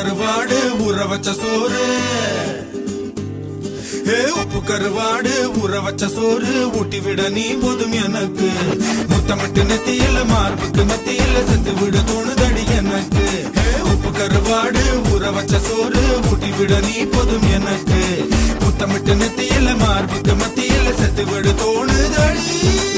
கருவாடு வச்ச சோறு. ஏ உப்பு கருவாடு ஊற வச்ச சோறு. ஊட்டி விட நீ போதும் எனக்கு. முத்தமிட்டு நெத்தியில மார்புக்கு மத்தியில செத்து விட தோணுதடி எனக்கு. ஏ உப்பு கருவாடு ஊற வச்ச சோறு. ஊட்டி விட நீ போதும் எனக்கு. முத்தமிட்டு நெத்தியில மார்புக்கு மத்தியில செத்து விட தோணுதடி.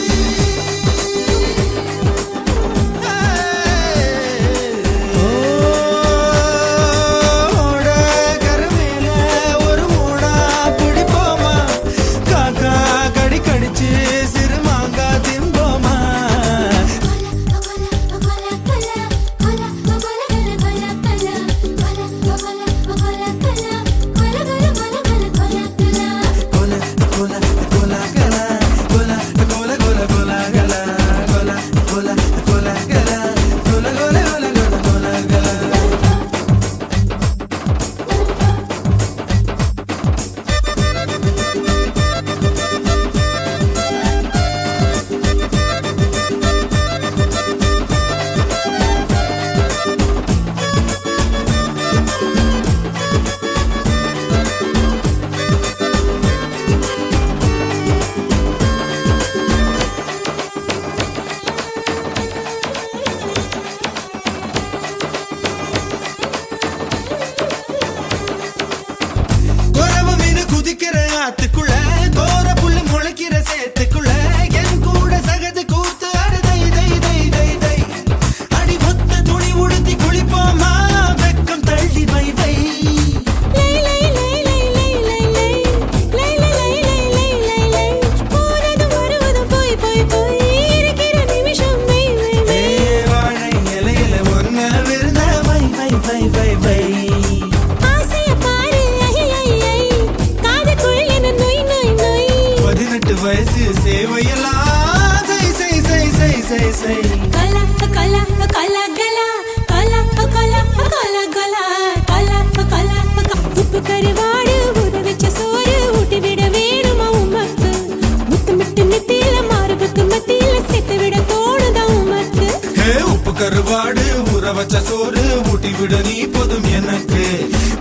முளைக்கிற சேத்துக்குள்ள பதினெட்டு வயசு சேவையெல்லாம். செய் செய் செய் செய் செய் செய் கருவாடு ஊற வச்ச சோறு ஊட்டி விட வேணுமா உமக்கு? முத்தமிட்டு நெத்தியில மார்புக்கு மத்தியில சேர்த்து விட தோணுதா உமக்கு? உப்பு கருவாடு ஊற வச்ச சோறு ஊட்டி விட நீ போதும் எனக்கு.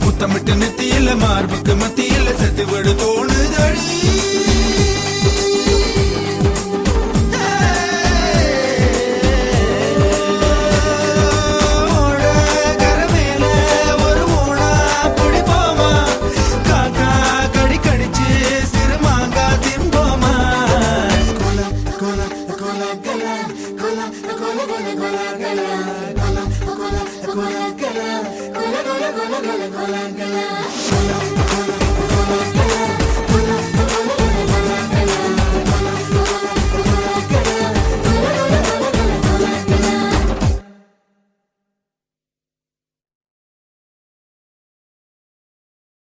முத்தமிட்டு நெத்தியில மார்புக்கு மத்தியில செத்து விடு గొల గొల గొల గొల